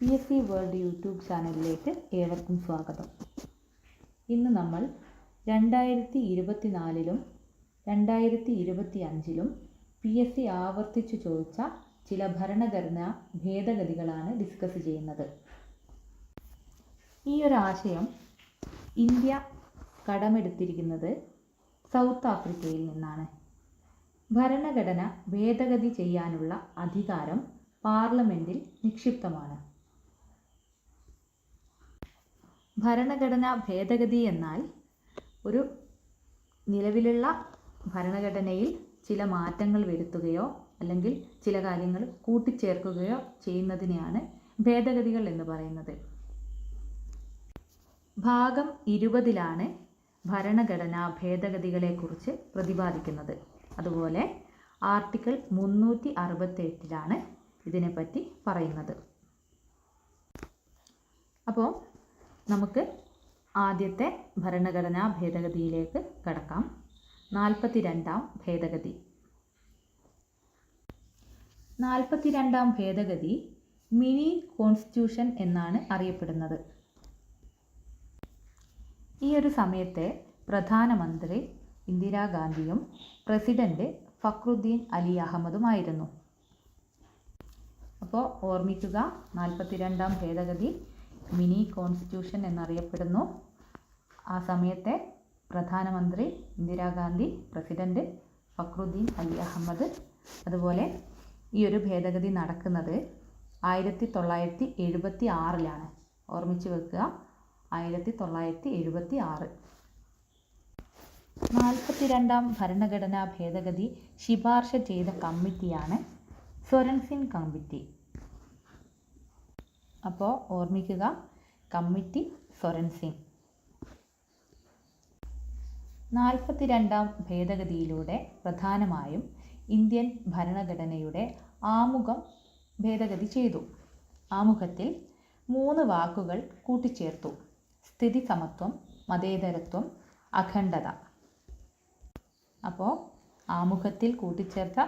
P S C world YouTube ചാനലിലേക്ക് ഏവർക്കും സ്വാഗതം. ഇന്ന് നമ്മൾ രണ്ടായിരത്തി ഇരുപത്തി നാലിലും രണ്ടായിരത്തി ഇരുപത്തി അഞ്ചിലും പി എസ് സി ആവർത്തിച്ചു ചോദിച്ച ചില ഭരണഘടനാ ഭേദഗതികളാണ് ഡിസ്കസ് ചെയ്യുന്നത്. ഈ ഒരു ആശയം ഇന്ത്യ കടമെടുത്തിരിക്കുന്നത് സൗത്ത് ആഫ്രിക്കയിൽ നിന്നാണ്. ഭരണഘടന ഭേദഗതി ചെയ്യാനുള്ള അധികാരം പാർലമെന്റിൽ നിക്ഷിപ്തമാണ്. ഭരണഘടനാ ഭേദഗതി എന്നാൽ ഒരു നിലവിലുള്ള ഭരണഘടനയിൽ ചില മാറ്റങ്ങൾ വരുത്തുകയോ അല്ലെങ്കിൽ ചില കാര്യങ്ങൾ കൂട്ടിച്ചേർക്കുകയോ ചെയ്യുന്നതിനെയാണ് ഭേദഗതികൾ എന്ന് പറയുന്നത്. ഭാഗം ഇരുപതിലാണ് ഭരണഘടനാ ഭേദഗതികളെക്കുറിച്ച് പ്രതിപാദിക്കുന്നത്. അതുപോലെ ആർട്ടിക്കിൾ മുന്നൂറ്റി അറുപത്തെട്ടിലാണ് ഇതിനെപ്പറ്റി പറയുന്നത്. അപ്പോൾ നമുക്ക് ആദ്യത്തെ ഭരണഘടനാ ഭേദഗതിയിലേക്ക് കടക്കാം. നാൽപ്പത്തി രണ്ടാം ഭേദഗതി. നാൽപ്പത്തിരണ്ടാം ഭേദഗതി മിനി കോൺസ്റ്റിറ്റ്യൂഷൻ എന്നാണ് അറിയപ്പെടുന്നത്. ഈ ഒരു സമയത്തെ പ്രധാനമന്ത്രി ഇന്ദിരാഗാന്ധിയും പ്രസിഡന്റ് ഫക്രുദ്ദീൻ അലി അഹമ്മദുമായിരുന്നു. അപ്പോൾ ഓർമ്മിക്കുക നാൽപ്പത്തിരണ്ടാം ഭേദഗതി മിനി കോൺസ്റ്റിറ്റ്യൂഷൻ എന്നറിയപ്പെടുന്നു. ആ സമയത്തെ പ്രധാനമന്ത്രി ഇന്ദിരാഗാന്ധി പ്രസിഡന്റ് ഫക്രുദ്ദീൻ അലി അഹമ്മദ്. അതുപോലെ ഈ ഒരു ഭേദഗതി നടക്കുന്നത് ആയിരത്തി തൊള്ളായിരത്തി എഴുപത്തി ആറിലാണ് ഓർമ്മിച്ച് വെക്കുക ആയിരത്തി തൊള്ളായിരത്തി എഴുപത്തി ആറ് നാൽപ്പത്തിരണ്ടാം ഭരണഘടനാ ഭേദഗതി ശിപാർശ ചെയ്ത കമ്മിറ്റിയാണ് സ്വരൺസിൻ കമ്മിറ്റി. അപ്പോൾ ഓർമ്മിക്കുക കമ്മിറ്റി സ്വരൻസിൻ നാൽപ്പത്തിരണ്ടാം ഭേദഗതിയിലൂടെ പ്രധാനമായും ഇന്ത്യൻ ഭരണഘടനയുടെ ആമുഖം ഭേദഗതി ചെയ്തു. ആമുഖത്തിൽ മൂന്ന് വാക്കുകൾ കൂട്ടിച്ചേർത്തു. സ്ഥിതി സമത്വം മതേതരത്വം അഖണ്ഡത. അപ്പോൾ ആമുഖത്തിൽ കൂട്ടിച്ചേർത്ത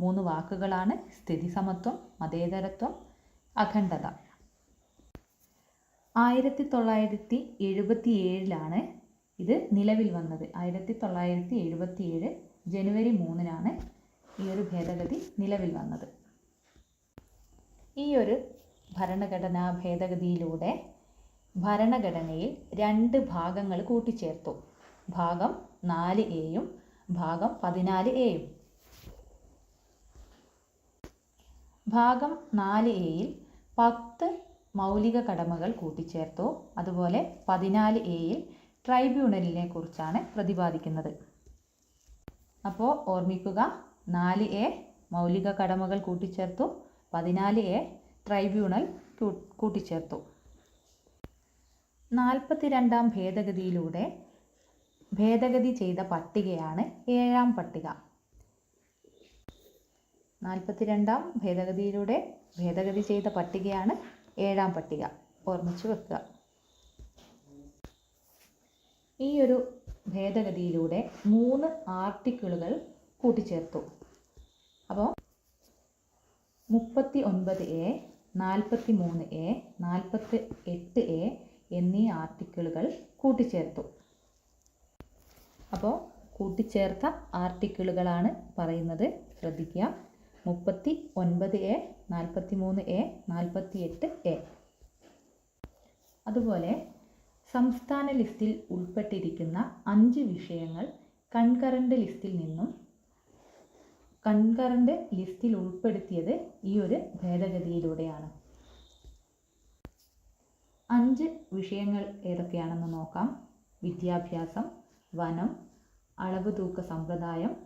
മൂന്ന് വാക്കുകളാണ് സ്ഥിതി സമത്വം മതേതരത്വം അഖണ്ഡത. ആയിരത്തി തൊള്ളായിരത്തി എഴുപത്തി ഏഴിലാണ് ഇത് നിലവിൽ വന്നത്. ആയിരത്തി തൊള്ളായിരത്തി എഴുപത്തി ഏഴ് ജനുവരി മൂന്നിനാണ് ഈ ഒരു ഭേദഗതി നിലവിൽ വന്നത്. ഈ ഒരു ഭരണഘടനാ ഭേദഗതിയിലൂടെ ഭരണഘടനയിൽ രണ്ട് ഭാഗങ്ങൾ കൂട്ടിച്ചേർത്തു. ഭാഗം നാല് എയും ഭാഗം പതിനാല് എയും. ഭാഗം നാല് എയിൽ പത്ത് മൗലിക കടമകൾ കൂട്ടിച്ചേർത്തു. അതുപോലെ പതിനാല് എയിൽ ട്രൈബ്യൂണലിനെ കുറിച്ചാണ് പ്രതിപാദിക്കുന്നത്. അപ്പോൾ ഓർമ്മിക്കുക നാല് എ മൗലിക കടമകൾ കൂട്ടിച്ചേർത്തു പതിനാല് എ ട്രൈബ്യൂണൽ കൂട്ടിച്ചേർത്തു. നാൽപ്പത്തിരണ്ടാം ഭേദഗതിയിലൂടെ ഭേദഗതി ചെയ്ത പട്ടികയാണ് ഏഴാം പട്ടിക. നാൽപ്പത്തിരണ്ടാം ഭേദഗതിയിലൂടെ ഭേദഗതി ചെയ്ത പട്ടികയാണ് ഏഴാം പട്ടിക. ഓർമ്മിച്ച് വെക്കുക. ഈ ഒരു ഭേദഗതിയിലൂടെ മൂന്ന് ആർട്ടിക്കിളുകൾ കൂട്ടിച്ചേർത്തു. അപ്പോൾ മുപ്പത്തി ഒൻപത് എ നാൽപ്പത്തി മൂന്ന് എ നാൽപ്പത്തി എട്ട് എ എന്നീ ആർട്ടിക്കിളുകൾ കൂട്ടിച്ചേർത്തു. അപ്പോൾ കൂട്ടിച്ചേർത്ത ആർട്ടിക്കിളുകളാണ് പറയുന്നത്. ശ്രദ്ധിക്കുക. മുപ്പത്തി ഒൻപത് എ നാൽപ്പത്തി മൂന്ന് എ നാൽപ്പത്തി എട്ട് എ. അതുപോലെ സംസ്ഥാന ലിസ്റ്റിൽ ഉൾപ്പെട്ടിരിക്കുന്ന അഞ്ച് വിഷയങ്ങൾ കൺകറന്റ് ലിസ്റ്റിൽ നിന്നും കൺകറന്റ് ലിസ്റ്റിൽ ഉൾപ്പെടുത്തിയത് ഈ ഒരു ഭേദഗതിയിലൂടെയാണ്. അഞ്ച് വിഷയങ്ങൾ ഏതൊക്കെയാണെന്ന് നോക്കാം. വിദ്യാഭ്യാസം വനം അളവ് തൂക്ക സമ്പ്രദായം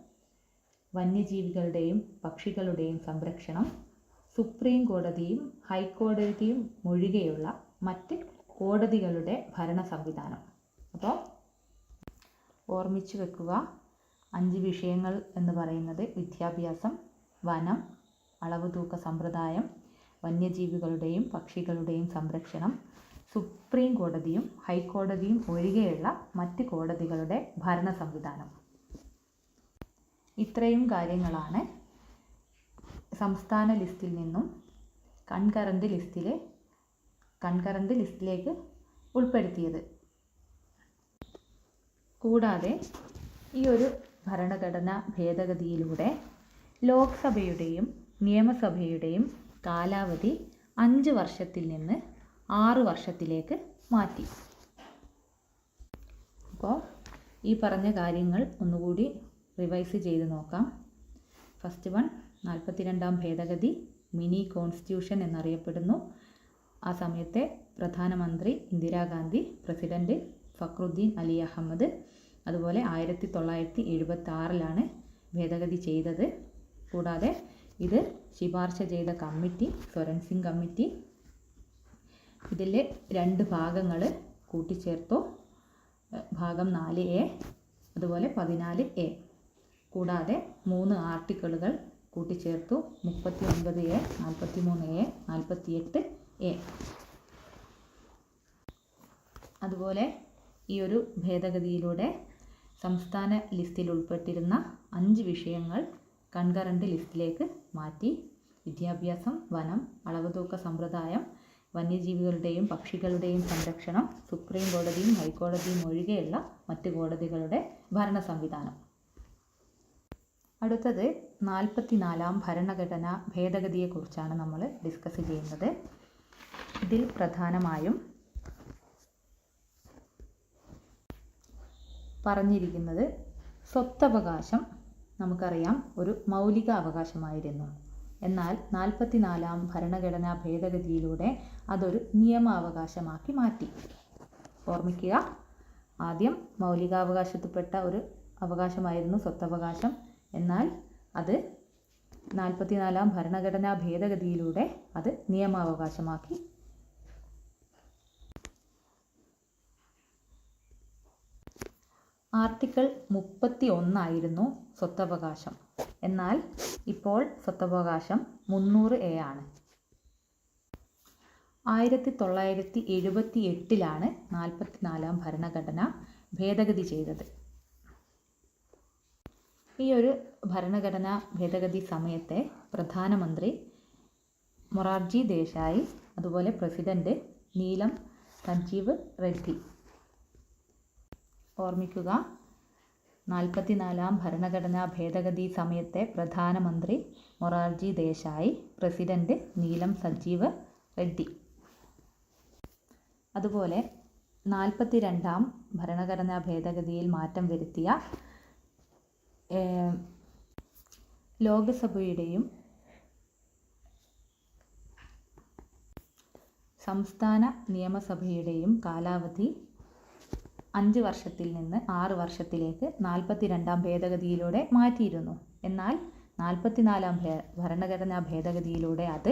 വന്യജീവികളുടെയും പക്ഷികളുടെയും സംരക്ഷണം സുപ്രീം കോടതിയും ഹൈക്കോടതിയും ഒഴികെയുള്ള മറ്റ് കോടതികളുടെ ഭരണ സംവിധാനം. അപ്പോൾ ഓർമ്മിച്ചു വെക്കുക അഞ്ച് വിഷയങ്ങൾ എന്ന് പറയുന്നത് വിദ്യാഭ്യാസം വനം അളവ് തൂക്ക സമ്പ്രദായം വന്യജീവികളുടെയും പക്ഷികളുടെയും സംരക്ഷണം സുപ്രീം കോടതിയും ഹൈക്കോടതിയും ഒഴികെയുള്ള മറ്റ് കോടതികളുടെ ഭരണ സംവിധാനം. ഇത്രയും കാര്യങ്ങളാണ് സംസ്ഥാന ലിസ്റ്റിൽ നിന്നും കൺകറന്റ് ലിസ്റ്റിലെ കൺകറന്റ് ലിസ്റ്റിലേക്ക് ഉൾപ്പെടുത്തിയത്. കൂടാതെ ഈ ഒരു ഭരണഘടനാ ഭേദഗതിയിലൂടെ ലോക്സഭയുടെയും നിയമസഭയുടെയും കാലാവധി അഞ്ച് വർഷത്തിൽ നിന്ന് ആറ് വർഷത്തിലേക്ക് മാറ്റി. അപ്പോൾ ഈ പറഞ്ഞ കാര്യങ്ങൾ ഒന്നുകൂടി റിവൈസ് ചെയ്ത് നോക്കാം. ഫസ്റ്റ് വൺ നാൽപ്പത്തിരണ്ടാം ഭേദഗതി മിനി കോൺസ്റ്റിറ്റ്യൂഷൻ എന്നറിയപ്പെടുന്നു. ആ സമയത്തെ പ്രധാനമന്ത്രി ഇന്ദിരാഗാന്ധി പ്രസിഡന്റ് ഫക്രുദ്ദീൻ അലി അഹമ്മദ് അതുപോലെ ആയിരത്തി തൊള്ളായിരത്തി എഴുപത്തി ആറിലാണ് ഭേദഗതി ചെയ്തത്. കൂടാതെ ഇത് ശുപാർശ ചെയ്ത കമ്മിറ്റി സ്വരൺ സിംഗ് കമ്മിറ്റി ഇതിലെ രണ്ട് ഭാഗങ്ങൾ കൂട്ടിച്ചേർത്തു. ഭാഗം നാല് എ അതുപോലെ പതിനാല് എ. കൂടാതെ മൂന്ന് ആർട്ടിക്കിളുകൾ കൂട്ടിച്ചേർത്തു. മുപ്പത്തി ഒൻപത് എ നാൽപ്പത്തി മൂന്ന് എ നാൽപ്പത്തിയെട്ട് എ. അതുപോലെ ഈ ഒരു ഭേദഗതിയിലൂടെ സംസ്ഥാന ലിസ്റ്റിൽ ഉൾപ്പെട്ടിരുന്ന അഞ്ച് വിഷയങ്ങൾ കൺകറന്റ് ലിസ്റ്റിലേക്ക് മാറ്റി. വിദ്യാഭ്യാസം വനം അളവുതൂക്ക സമ്പ്രദായം വന്യജീവികളുടെയും പക്ഷികളുടെയും സംരക്ഷണം സുപ്രീം കോടതിയും ഹൈക്കോടതിയും ഒഴികെയുള്ള മറ്റ് കോടതികളുടെ ഭരണ സംവിധാനം. അടുത്തത് നാൽപ്പത്തിനാലാം ഭരണഘടന ഭേദഗതിയെക്കുറിച്ചാണ് നമ്മൾ ഡിസ്കസ് ചെയ്യുന്നത്. ഇതിൽ പ്രധാനമായും പറഞ്ഞിരിക്കുന്നത് സ്വത്തവകാശം നമുക്കറിയാം ഒരു മൗലിക അവകാശമായിരുന്നു എന്നാൽ നാൽപ്പത്തിനാലാം ഭരണഘടനാ ഭേദഗതിയിലൂടെ അതൊരു നിയമാവകാശമാക്കി മാറ്റി. ഓർമ്മിക്കുക ആദ്യം മൗലികാവകാശത്തിൽപ്പെട്ട ഒരു അവകാശമായിരുന്നു സ്വത്തവകാശം. എന്നാൽ അത് നാൽപ്പത്തിനാലാം ഭരണഘടനാ ഭേദഗതിയിലൂടെ അത് നിയമാവകാശമാക്കി. ആർട്ടിക്കിൾ മുപ്പത്തി ഒന്നായിരുന്നു സ്വത്തവകാശം. എന്നാൽ ഇപ്പോൾ സ്വത്തവകാശം മുന്നൂറ് എ ആണ്. ആയിരത്തി തൊള്ളായിരത്തി എഴുപത്തി എട്ടിലാണ് നാൽപ്പത്തിനാലാം ഭരണഘടന ഭേദഗതി ചെയ്തത്. ഈ ഒരു ഭരണഘടനാ ഭേദഗതി സമയത്തെ പ്രധാനമന്ത്രി മൊറാർജി ദേശായി അതുപോലെ പ്രസിഡന്റ് നീലം സഞ്ജീവ് റെഡ്ഡി. ഓർമ്മിക്കുക നാൽപ്പത്തിനാലാം ഭരണഘടനാ ഭേദഗതി സമയത്തെ പ്രധാനമന്ത്രി മൊറാർജി ദേശായി പ്രസിഡന്റ് നീലം സജീവ് റെഡ്ഡി. അതുപോലെ നാൽപ്പത്തിരണ്ടാം ഭരണഘടനാ ഭേദഗതിയിൽ മാറ്റം വരുത്തിയ ലോകസഭയുടെയും സംസ്ഥാന നിയമസഭയുടെയും കാലാവധി അഞ്ച് വർഷത്തിൽ നിന്ന് ആറ് വർഷത്തിലേക്ക് നാൽപ്പത്തി രണ്ടാം ഭേദഗതിയിലൂടെ മാറ്റിയിരുന്നു. എന്നാൽ നാൽപ്പത്തിനാലാം ഭേ ഭരണഘടനാ ഭേദഗതിയിലൂടെ അത്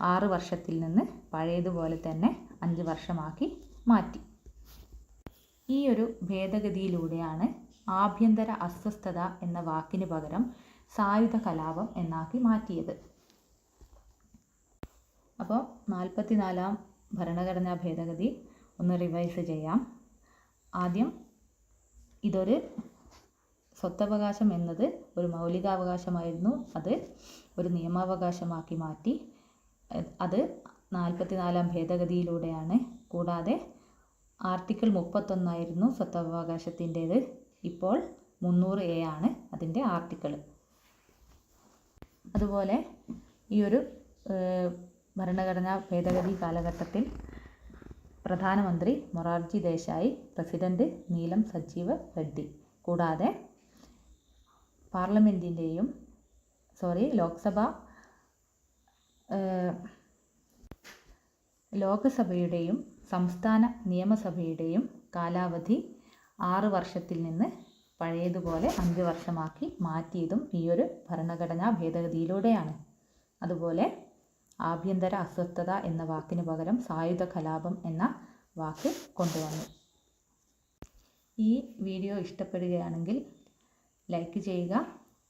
ആറ് വർഷത്തിൽ നിന്ന് പഴയതുപോലെ തന്നെ അഞ്ച് വർഷമാക്കി മാറ്റി. ഈ ഒരു ഭേദഗതിയിലൂടെയാണ് ആഭ്യന്തര അസ്വസ്ഥത എന്ന വാക്കിന് പകരം സായുധ കലാപം എന്നാക്കി മാറ്റിയത്. അപ്പോൾ നാൽപ്പത്തിനാലാം ഭരണഘടനാ ഭേദഗതി ഒന്ന് റിവൈസ് ചെയ്യാം. ആദ്യം ഇതൊരു സ്വത്തവകാശം എന്നത് ഒരു മൗലികാവകാശമായിരുന്നു. അത് ഒരു നിയമാവകാശമാക്കി മാറ്റി. അത് നാൽപ്പത്തിനാലാം ഭേദഗതിയിലൂടെയാണ്. കൂടാതെ ആർട്ടിക്കിൾ മുപ്പത്തൊന്നായിരുന്നു സ്വത്തവകാശത്തിന്റേത്. ഇപ്പോൾ മുന്നൂറ് എ ആണ് അതിന്റെ ആർട്ടിക്കിൾ അതുപോലെ ഈ ഒരു ഭരണഘടനാ ഭേദഗതി കാലഘട്ടത്തിൽ പ്രധാനമന്ത്രി മൊറാർജി ദേശായി പ്രസിഡന്റ് നീലം സജീവ് റെഡ്ഡി. കൂടാതെ പാർലമെന്റിന്റെയും സോറി ലോക്സഭ ലോകസഭയുടെയും സംസ്ഥാന നിയമസഭയുടെയും കാലാവധി ആറ് വർഷത്തിൽ നിന്ന് പഴയതുപോലെ അഞ്ച് വർഷമാക്കി മാറ്റിയതും ഈ ഒരു ഭരണഘടനാ ഭേദഗതിയിലൂടെയാണ്. അതുപോലെ ആഭ്യന്തര അസ്വസ്ഥത എന്ന വാക്കിന് പകരം സായുധ കലാപം എന്ന വാക്ക് കൊണ്ടുവന്നു. ഈ വീഡിയോ ഇഷ്ടപ്പെടുകയാണെങ്കിൽ ലൈക്ക് ചെയ്യുക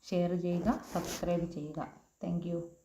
ഷെയർ ചെയ്യുക സബ്സ്ക്രൈബ് ചെയ്യുക. താങ്ക്